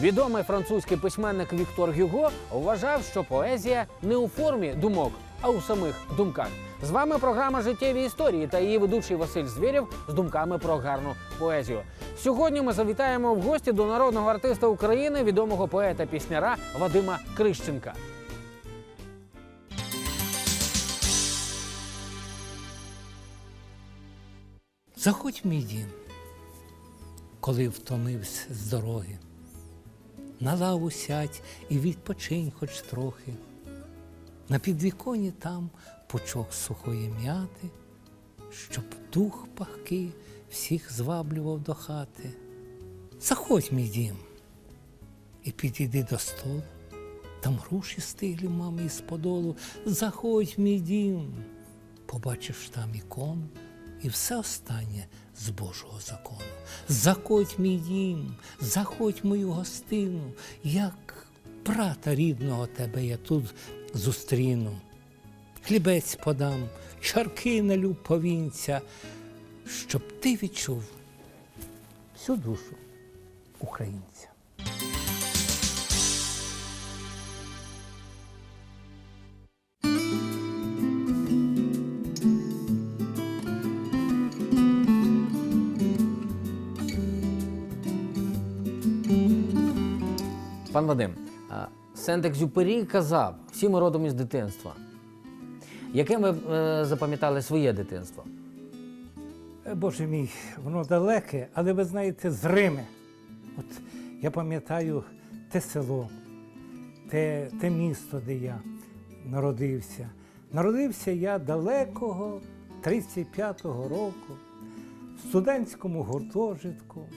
Відомий французький письменник Віктор Гюго вважав, що поезія не у формі думок, а у самих думках. З вами програма Життєві історії та її ведучий Василь Звєрєв з думками про гарну поезію. Сьогодні ми завітаємо в гості до народного артиста України, відомого поета-пісняра Вадима Крищенка. Заходь мій дім, коли втомився з дороги. На лаву сядь і відпочинь хоч трохи. На підвіконі там пучок сухої м'яти, щоб дух пахкий всіх зваблював до хати. Заходь мій дім і підійди до столу. Там груші стиглі мамі з подолу. Заходь мій дім, побачиш там ікону і все останнє з Божого закону. Заходь мій дім, заходь мою гостину, як брата рідного тебе я тут зустріну. Хлібець подам, чарки налю повінця, щоб ти відчув всю душу українця. Пан Вадим, Сент-Екзюпері казав, всі ми родом із дитинства. Яким ви е, запам'ятали своє дитинство? Е, Боже мій, воно далеке, але ви знаєте, зриме. От я пам'ятаю те село, те, те місто, де я народився. Народився я далекого 35-го року в студентському гуртожитку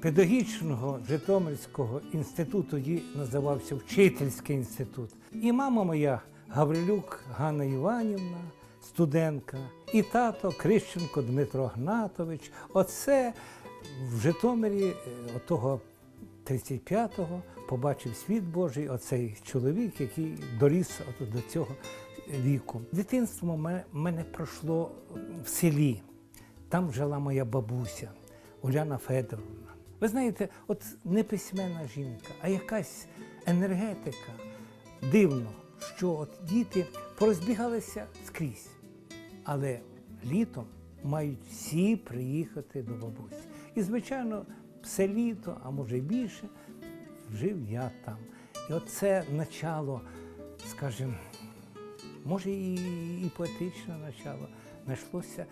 педагогічного Житомирського інституту, тоді називався Вчительський інститут. І мама моя Гаврилюк Ганна Іванівна, студентка, і тато Крищенко Дмитро Гнатович. Оце в Житомирі е, отого 35-го побачив світ Божий, оцей чоловік, який доріс до цього віку. Дитинство мене пройшло в селі. Там жила моя бабуся Уляна Федоровна. Ви знаєте, от не письменна жінка, а якась енергетика. Дивно, що от діти порозбігалися скрізь. Але літом мають всі приїхати до бабусі. І, звичайно, все літо, а може більше, жив я там. І оце начало, скажімо, може і, і поетичне начало, знайшлося,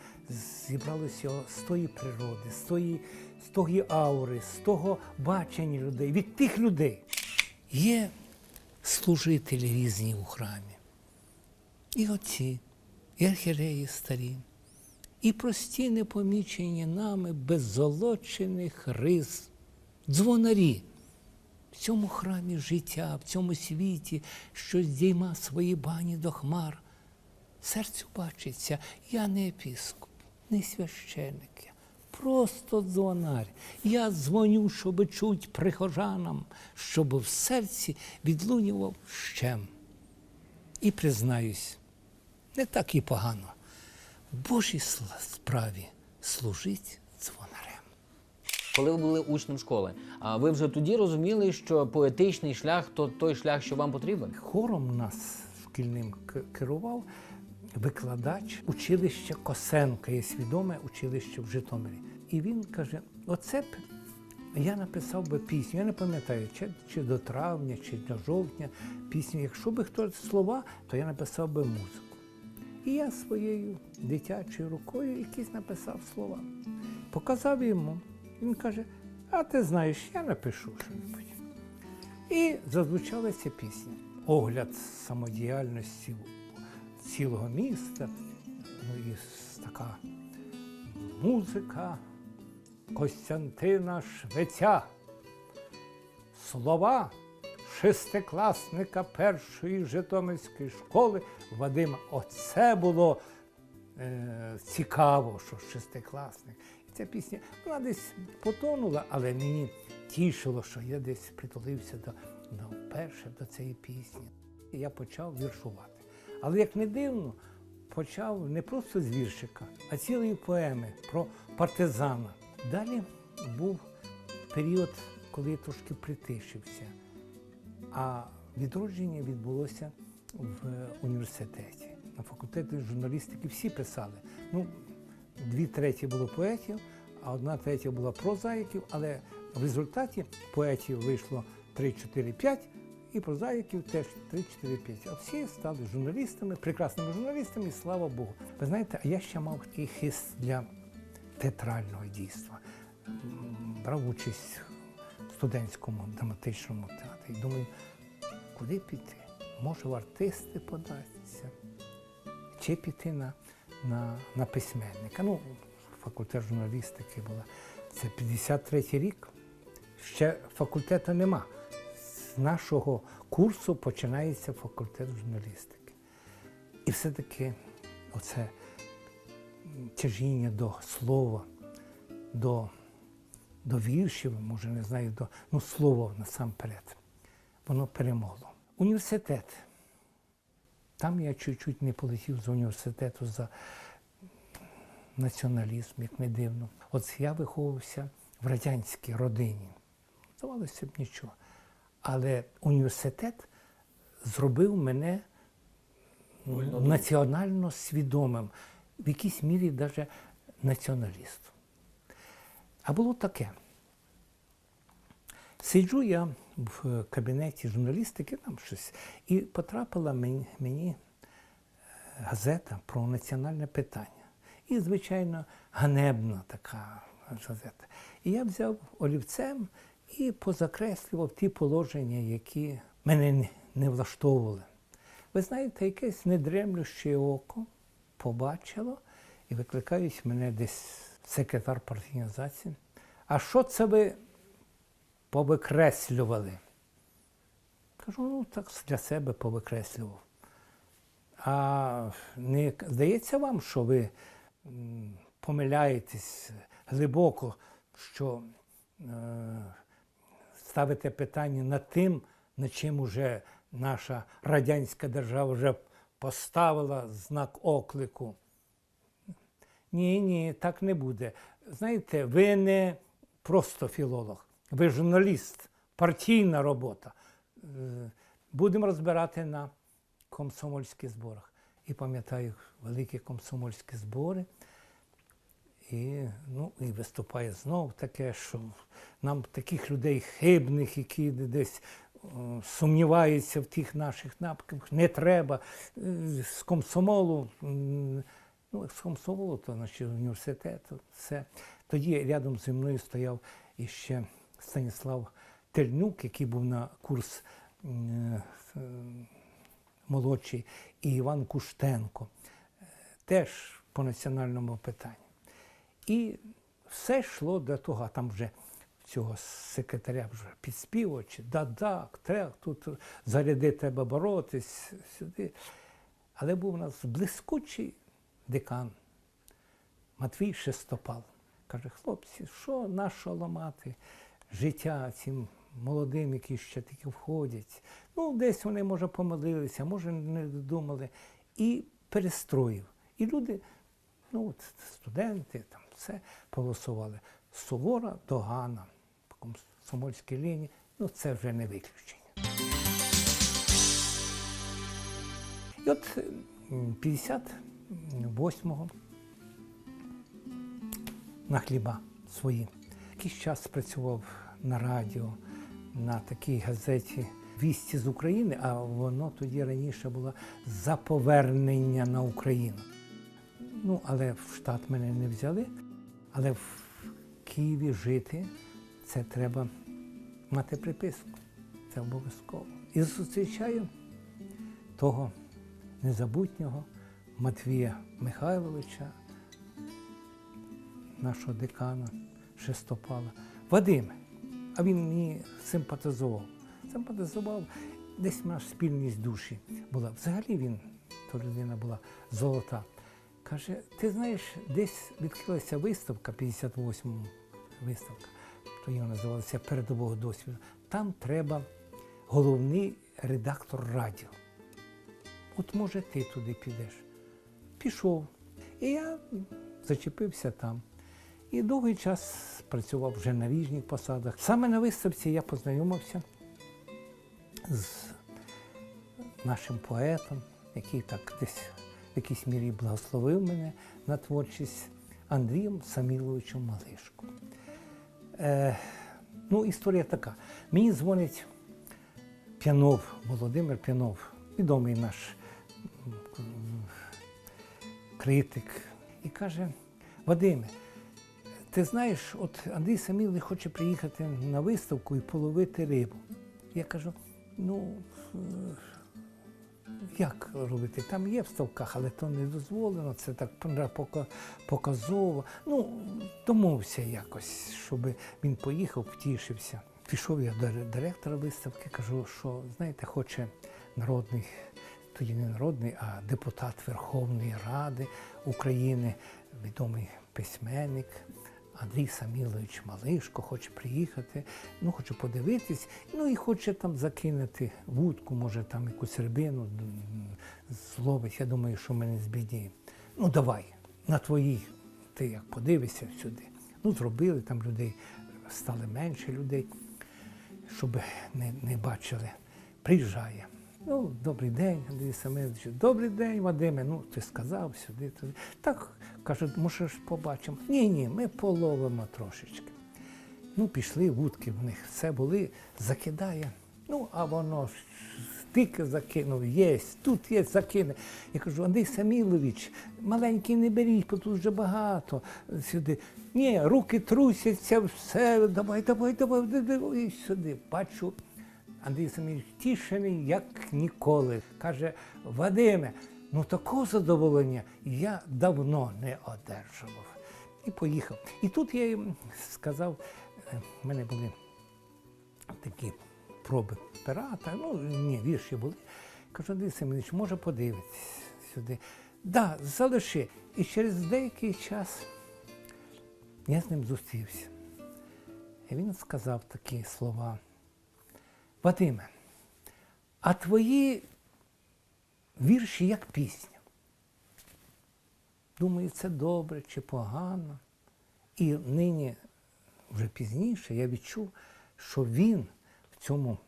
зібралося з тої природи, з тої, з тої аури, з того бачення людей, від тих людей. Є служителі різні у храмі. І отці, і архіреї старі, і прості непомічені нами беззолочених рис, дзвонарі. В цьому храмі життя, в цьому світі, що здійма свої бані до хмар. Серцю бачиться, я не епіскоп, не священик, я просто дзвонар. Я дзвоню, щоб чуть прихожанам, щоб в серці відлунював щем. І признаюсь, не так і погано. В Божій справі служить дзвонарем. Коли ви були учнем школи, а ви вже тоді розуміли, що поетичний шлях то той шлях, що вам потрібен? Хором нас шкільним керував викладач училища Косенка, є свідоме училище в Житомирі. І він каже: оце б я написав би пісню. Я не пам'ятаю, чи, чи до травня, чи до жовтня пісню. Якщо би хтось слова, то я написав би музику. І я своєю дитячою рукою якісь написав слова. Показав йому. Він каже: а ти знаєш, я напишу щось. І зазвучала ця пісня. Огляд самодіяльності цілого міста. Ну і така музика Костянтина Швеця. Слова шестикласника першої Житомирської школи Вадима. Оце було е, цікаво, що шестикласник. І ця пісня вона десь потонула, але мені тішило, що я десь притулився до, до вперше до цієї пісні. І я почав віршувати. Але як не дивно, почав не просто з віршика, а цілої поеми про партизана. Далі був період коли трошки притишився. А відродження відбулося в університеті. На факультеті журналістики всі писали. Ну, дві треті було поетів, а одна третя була прозаїків, але в результаті поетів вийшло 3, 4, 5, і прозаїків теж 3, 4, 5. А всі стали журналістами, прекрасними журналістами, і слава Богу. Ви знаєте, я ще мав такий хист для театрального дійства. Брав участь в студентському драматичному театрі. І думаю, куди піти? Може, в артисти податися, чи піти на, на, на письменника. Ну, факультет журналістики була. Це 53-й рік. Ще факультету нема. З нашого курсу починається факультет журналістики. І все-таки оце тяжіння до слова, до, до віршів, може, не знаю, до ну, слова насамперед. Воно перемогло. Університет. Там я чуть-чуть не полетів з університету за націоналізм, як не дивно. От я виховувався в радянській родині. Здавалося б нічого. Але університет зробив мене ну, національно свідомим, в якійсь мірі навіть націоналістом. А було таке. Сиджу я в кабінеті журналістики, там щось, і потрапила мені, мені е, газета про національне питання. І, звичайно, ганебна така газета. І я взяв олівцем і позакреслював ті положення, які мене не- влаштовували. Ви знаєте, якесь недремлюще око побачило і викликають мене десь секретар партійної організації. А що це ви повикреслювали? Кажу, ну так для себе повикреслював. А не здається вам, що ви помиляєтесь глибоко, що е, ставите питання над тим, над чим уже наша радянська держава вже поставила знак оклику. Ні, ні, так не буде. Знаєте, ви не просто філолог, ви журналіст, партійна робота. Е, Будемо розбирати на комсомольських зборах. І пам'ятаю великі комсомольські збори. І, ну, і виступає знов таке, що нам таких людей хибних, які десь сумніваються в тих наших напрямках, не треба. Е, З комсомолу, ну, з комсомолу, то значить університету, все. Тоді рядом зі мною стояв іще Станіслав Тельнюк, який був на курс е, молодший, і Іван Куштенко, е, теж по національному питанню. І все йшло до того, а там вже цього секретаря вже підспівав, чи да-да, треба, тут заряди треба боротись сюди. Але був у нас блискучий декан Матвій Шестопал. Каже, хлопці, що нащо ламати життя цим молодим, які ще тільки входять. Ну, десь вони, може, помилилися, може, не додумали. І перестроїв. І люди, ну, от студенти, там все проголосували. Сувора догана по комсомольській лінії, ну це вже не виключення. І от 58-го на хліба свої. Якийсь час працював на радіо, на такій газеті Вісті з України, а воно тоді раніше було за повернення на Україну. Ну, але в штат мене не взяли. Але в Києві жити це треба мати приписку. Це обов'язково. І зустрічаю того незабутнього Матвія Михайловича, нашого декана Шестопала. Вадиме, а він мені симпатизував. Симпатизував, десь нас спільність душі була. Взагалі він, то людина була золота. Каже, ти знаєш, десь відкрилася виставка, 58 виставка, то його називалася передового досвіду. Там треба головний редактор радіо. От може ти туди підеш. Пішов. І я зачепився там. І довгий час працював вже на різних посадах. Саме на виставці я познайомився з нашим поетом, який так десь в якійсь мірі благословив мене на творчість Андрієм Саміловичем Малишко. Е, ну, історія така. Мені дзвонить П'янов, Володимир П'янов, відомий наш критик, і каже: Вадиме, ти знаєш, от Андрій Самілович хоче приїхати на виставку і половити рибу. Я кажу, ну. Як робити? Там є в ставках, але то не дозволено, це так пока- показово. Ну, домовився якось, щоб він поїхав, втішився. Пішов я до директора виставки, кажу, що знаєте, хоче народний, тоді не народний, а депутат Верховної Ради України, відомий письменник. Андрій Самілович Малишко хоче приїхати, ну хоче подивитись, ну і хоче там закинути вудку, може там якусь рибину зловить. Я думаю, що ми не збідніємо. Ну давай, на твої, ти як подивишся сюди. Ну, зробили там людей, стали менше людей, щоб не, не бачили. Приїжджає. Ну, добрий день, Андрій Самилович. Добрий день, Вадиме. Ну, ти сказав сюди, туди. Так, кажуть, може ж побачимо. Ні, ні, ми половимо трошечки. Ну, пішли, вудки в них все були, закидає. Ну, а воно ж тільки закинув, є, тут є, закине. Я кажу, Андрій Самілович, маленький не беріть, бо тут вже багато сюди. Ні, руки трусяться, все, давай, давай, давай, давай, і сюди. Бачу, Андрій Самілович тішений, як ніколи. Каже, Вадиме, ну такого задоволення я давно не одержував. І поїхав. І тут я їм сказав, е, в мене були такі проби пера, та, ну ні, вірші були. Кажу, Андрій Семенович, може подивитись сюди. Да, залиши. І через деякий час я з ним зустрівся. І він сказав такі слова. Вадиме, а твої вірші як пісня. Думаю, це добре чи погано. І нині, вже пізніше, я відчув, що він в цьому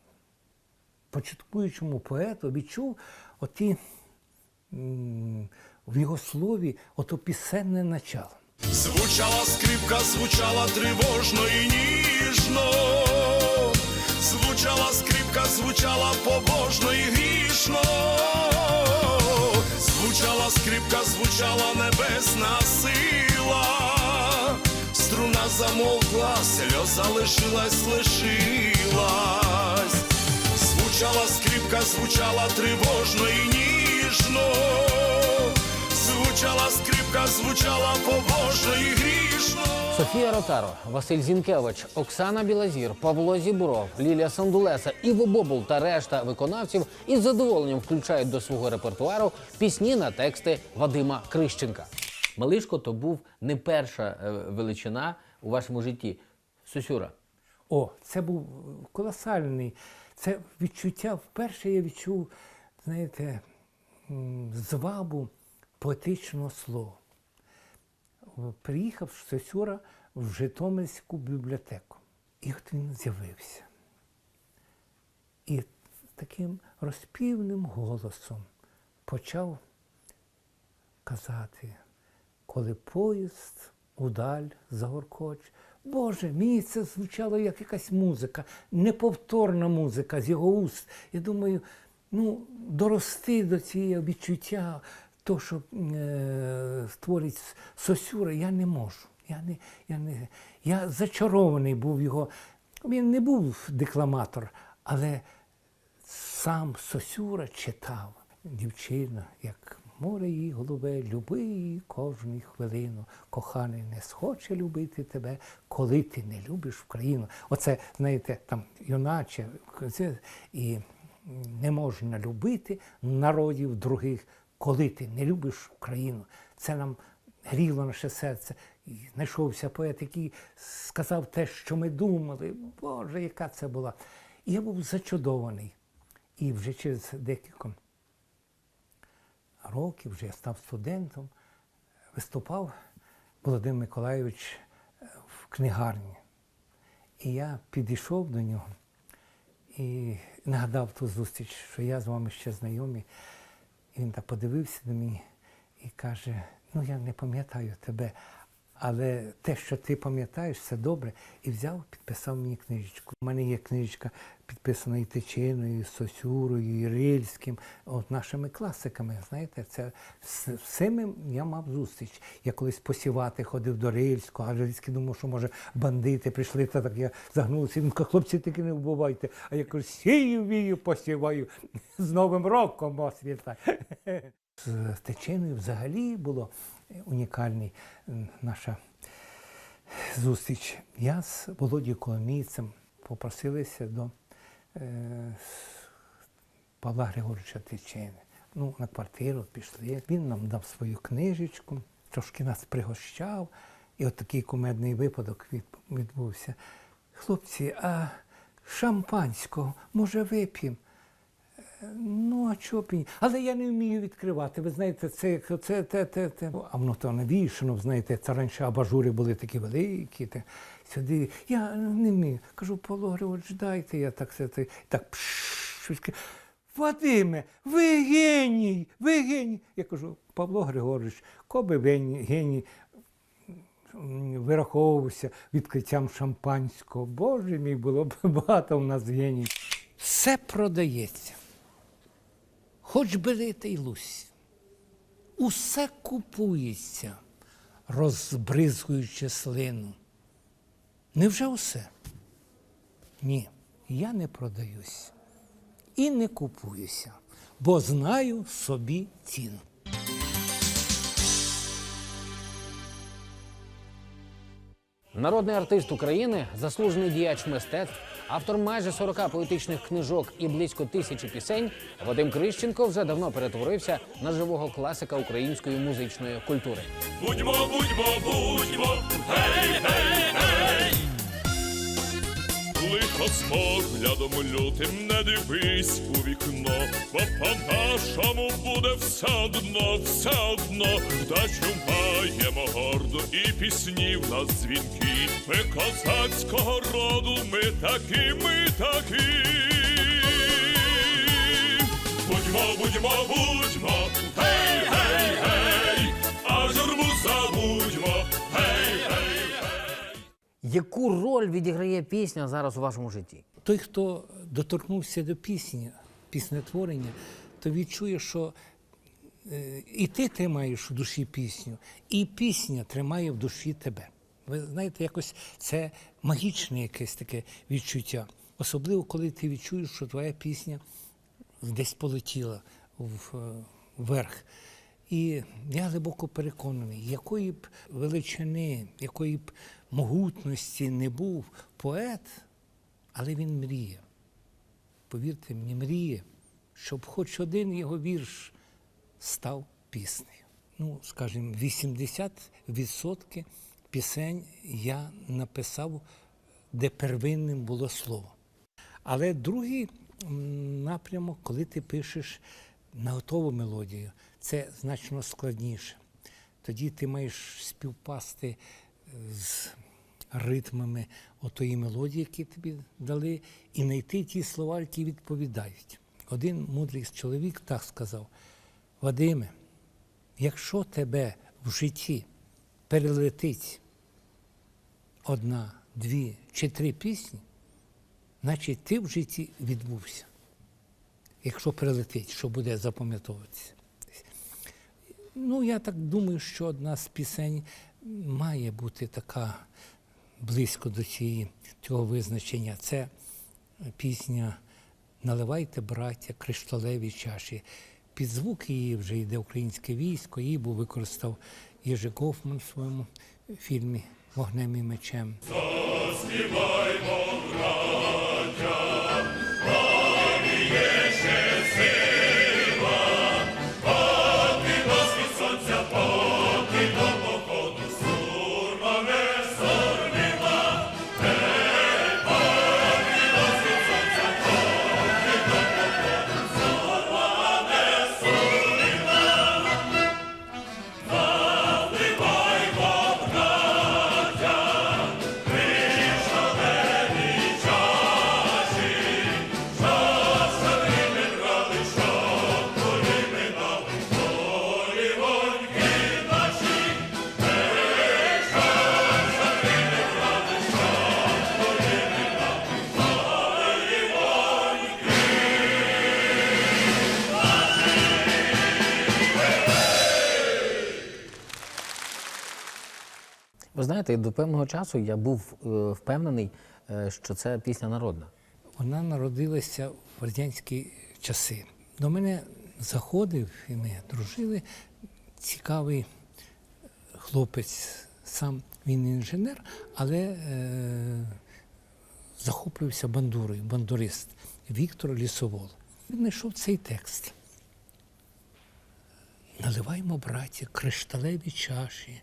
початкуючому поету відчув оті в його слові ото пісенне начало. Звучала скрипка, звучала тривожно і ніжно. Звучала скрипка, звучала побожно і грішно. Звучала скрипка, звучала небесна сила. Струна замовкла, сльоза лишилась, лишилась. Звучала скрипка, звучала тривожно і ніжно. Звучала скрипка, звучала побожно і грішно. Софія Ротаро, Василь Зінкевич, Оксана Білазір, Павло Зібров, Лілія Сандулеса, Іво Бобул та решта виконавців із задоволенням включають до свого репертуару пісні на тексти Вадима Крищенка. Малишко то був не перша е, величина у вашому житті. Сусюра. О, це був колосальний. Це відчуття. Вперше я відчув, знаєте, звабу поетичного слова. Приїхав Сосюра в Житомирську бібліотеку. І от він з'явився. І таким розпівним голосом почав казати, коли поїзд удаль загоркоч. Боже, мені це звучало як якась музика, неповторна музика з його уст. Я думаю, ну, дорости до цього відчуття, то, що е, створить Сосюра, я не можу. Я, не, я, не, я зачарований був його. Він не був декламатор, але сам Сосюра читав. Дівчина, як море її голубе, люби її кожну хвилину. Коханий не схоче любити тебе, коли ти не любиш Україну. Оце, знаєте, там юначе, і не можна любити народів других, коли ти не любиш Україну. Це нам гріло наше серце. І знайшовся поет, який сказав те, що ми думали. Боже, яка це була. І я був зачудований. І вже через декілька років, вже я став студентом, виступав Володимир Миколайович в книгарні. І я підійшов до нього і нагадав ту зустріч, що я з вами ще знайомий. Він так подивився на мене і каже: ну я не пам'ятаю тебе, але те, що ти пам'ятаєш, все добре. І взяв, підписав мені книжечку. У мене є книжечка підписана і Тичиною, і Сосюрою, і Рильським, от нашими класиками. Знаєте, це з я мав зустріч. Я колись посівати ходив до Рильського, а Рильський думав, що може бандити прийшли, та так я загнувся. Він каже, хлопці, таки не вбивайте. А я кажу, сію, вію, посіваю. З Новим роком вас вітаю. З Тичиною взагалі було унікальний наша зустріч. Я з Володією Коломійцем попросилися до е, Павла Григоровича Тичини. Ну, на квартиру пішли. Він нам дав свою книжечку, трошки нас пригощав. І от такий кумедний випадок відбувся. Хлопці, а шампанського, може, вип'ємо? Ну, а чого б? Але я не вмію відкривати. Ви знаєте, це як це, те, те, те. А воно то навішано, знаєте, це раніше абажури були такі великі. Те. Сюди. Я не вмію. Кажу, Павло Григорович, дайте я так все. те. Так пш, відкри- Вадиме, ви геній, ви геній. Я кажу, Павло Григорович, коби геній вираховувався відкриттям шампанського. Боже мій, було б багато в нас геній. Все продається. Хоч бери й лусь. Усе купується, розбризгуючи слину. Невже усе? Ні, я не продаюсь і не купуюся, бо знаю собі ціну. Народний артист України, заслужений діяч мистецтв, автор майже 40 поетичних книжок і близько тисячі пісень, Вадим Крищенко вже давно перетворився на живого класика української музичної культури. Будьмо, будьмо, будьмо, гей, гей. З лютим не дивись у вікно, бо по-нашому буде все одно, все одно, та чумаємо гордо і пісні в нас дзвінки. Ми козацького роду, ми такі, ми такі. Будьмо, будьмо, будьмо, гей, гей, гей, а журбу забудьмо, Яку роль відіграє пісня зараз у вашому житті? Той, хто доторкнувся до пісні, піснетворення, то відчує, що е, і ти тримаєш у душі пісню, і пісня тримає в душі тебе. Ви знаєте, якось це магічне якесь таке відчуття. Особливо, коли ти відчуєш, що твоя пісня десь полетіла е, вверх. І я глибоко переконаний, якої б величини, якої б могутності не був поет, але він мріє. Повірте мені, мріє, щоб хоч один його вірш став піснею. Ну, скажімо, 80% пісень я написав, де первинним було слово. Але другий напрямок, коли ти пишеш на готову мелодію, це значно складніше. Тоді ти маєш співпасти з ритмами отої мелодії, які тобі дали, і знайти ті слова, які відповідають. Один мудрий чоловік так сказав: Вадиме, якщо тебе в житті перелетить одна, дві чи три пісні, значить ти в житті відбувся. Якщо прилетить, що буде запам'ятовуватися. Ну, я так думаю, що одна з пісень має бути така близько до цієї, цього визначення. Це пісня Наливайте, браття, кришталеві чаші. Під звук її вже йде українське військо, її був використав Єжи Гофман в своєму фільмі Вогнем і мечем. Ви знаєте, до певного часу я був е, впевнений, е, що це пісня народна. Вона народилася в радянські часи. До мене заходив, і ми дружили. Цікавий хлопець, сам він інженер, але е, захоплювався бандурою, бандурист Віктор Лісовол. Він знайшов цей текст. Наливаймо, браті, кришталеві чаші.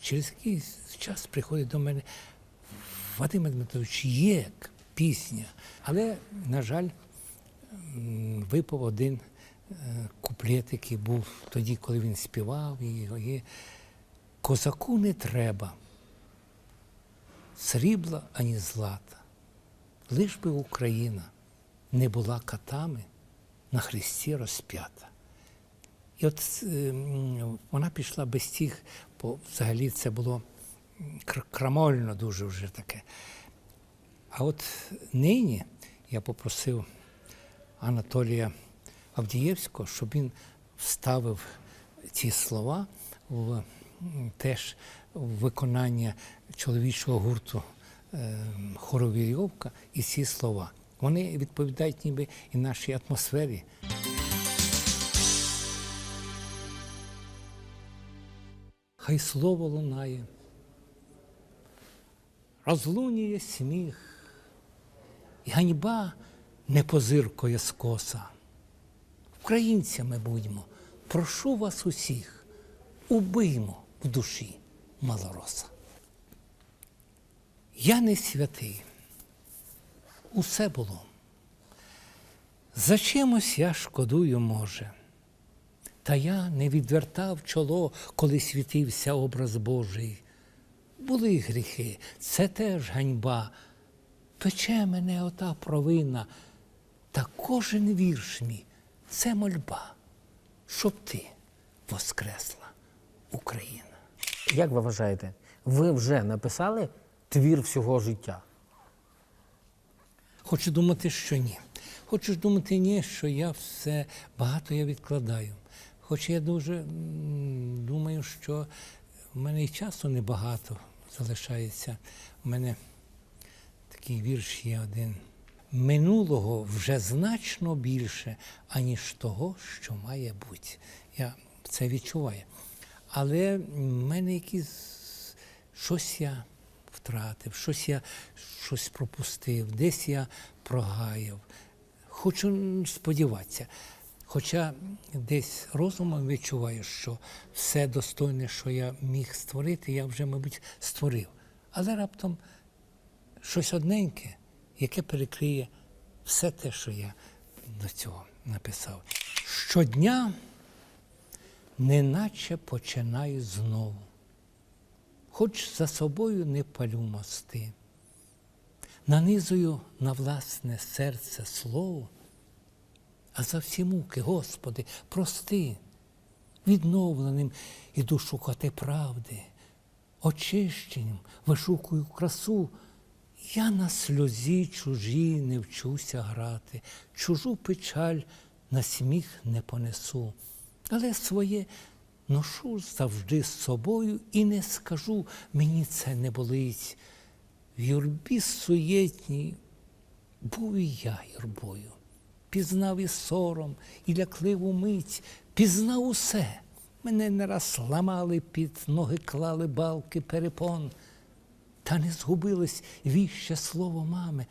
Через якийсь час приходить до мене Вадим Дмитрович, є пісня, але, на жаль, випав один е, куплет, який був тоді, коли він співав, і. Козаку не треба срібла ані злата, лиш би Україна не була катами на хресті розп'ята. І от е, вона пішла без тих, бо взагалі це було крамольно дуже вже таке. А от нині я попросив Анатолія Авдієвського, щоб він вставив ці слова в теж в виконання чоловічого гурту е, хору і ці слова. Вони відповідають ніби і нашій атмосфері. Хай слово лунає, розлунює сміх, і ганьба не позиркує скоса. Українцями будьмо, прошу вас усіх, убиймо в душі малороса. Я не святий, усе було. За чимось я шкодую, може. Та я не відвертав чоло, коли світився образ Божий. Були гріхи, це теж ганьба. Пече мене ота провина, та кожен вірш мій це мольба, щоб ти воскресла, Україна. Як ви вважаєте, ви вже написали твір всього життя? Хочу думати, що ні. Хочу думати, ні, що я все багато я відкладаю. Хоч я дуже думаю, що в мене і часу небагато залишається. У мене такий вірш є один. Минулого вже значно більше, аніж того, що має бути. Я це відчуваю. Але в мене якісь щось я втратив, щось я щось пропустив, десь я прогаяв. Хочу сподіватися. Хоча десь розумом відчуваю, що все достойне, що я міг створити, я вже, мабуть, створив. Але раптом щось одненьке, яке перекриє все те, що я до цього написав. Щодня неначе починаю знову, хоч за собою не палю мости, нанизую на власне серце слово, а за всі муки, Господи, прости, відновленим іду шукати правди, очищенням вишукую красу. Я на сльозі чужі не вчуся грати, чужу печаль на сміх не понесу, але своє ношу завжди з собою і не скажу, мені це не болить. В юрбі суєтній був і я юрбою, пізнав і сором, і лякливу мить, пізнав усе. Мене не раз ламали під ноги, клали балки перепон. Та не згубилось віще слово мами.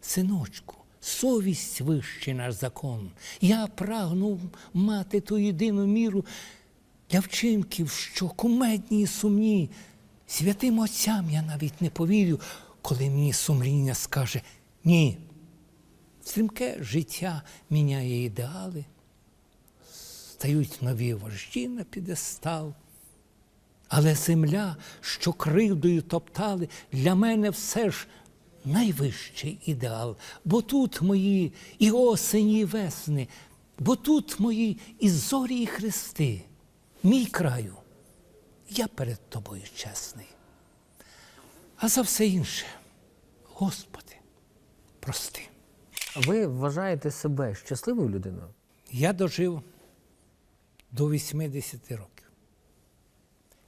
Синочку, совість вищий наш закон. Я прагнув мати ту єдину міру для вчинків, що кумедні і сумні. Святим отцям я навіть не повірю, коли мені сумління скаже ні. Стрімке життя міняє ідеали, стають нові вожді на підестал. Але земля, що кривдою топтали, для мене все ж найвищий ідеал. Бо тут мої і осені, і весни, бо тут мої і зорі, і хрести. Мій краю, я перед тобою чесний. А за все інше, Господи, прости. Ви вважаєте себе щасливою людиною? Я дожив до 80 років.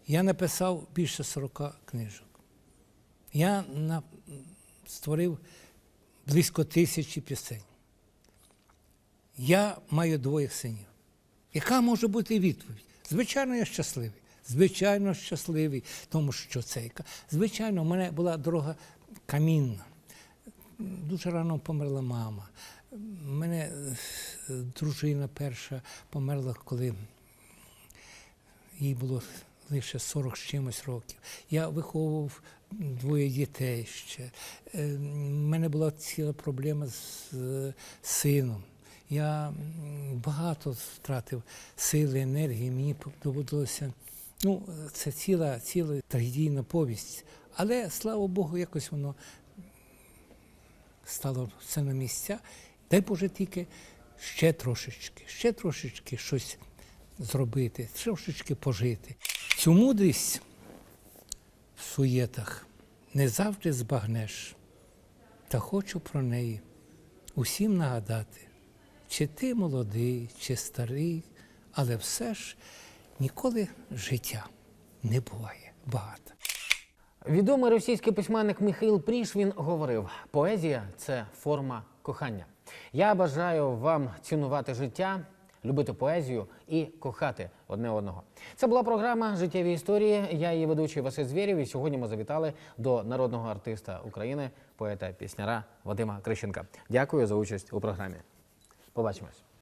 Я написав більше 40 книжок. Я створив близько тисячі пісень. Я маю двоє синів. Яка може бути відповідь? Звичайно, я щасливий. Звичайно, щасливий, тому що це. Звичайно, в мене була дорога камінна. Дуже рано померла мама. У мене е, дружина перша померла, коли їй було лише 40 з чимось років. Я виховував двоє дітей ще. У мене була ціла проблема з е, сином. Я багато втратив сили, енергії, мені доводилося. Ну, це ціла, ціла трагедійна повість. Але слава Богу, якось воно стало все на місця. Дай Боже тільки ще трошечки, ще трошечки щось зробити, трошечки пожити. Цю мудрість в суєтах не завжди збагнеш. Та хочу про неї усім нагадати, чи ти молодий, чи старий, але все ж ніколи життя не буває багато. Відомий російський письменник Михаїл Прішвін говорив: поезія це форма кохання. Я бажаю вам цінувати життя, любити поезію і кохати одне одного. Це була програма Життєві історії. Я її ведучий Василь Звєрєв. І сьогодні ми завітали до народного артиста України, поета пісняра Вадима Крищенка. Дякую за участь у програмі. Побачимось.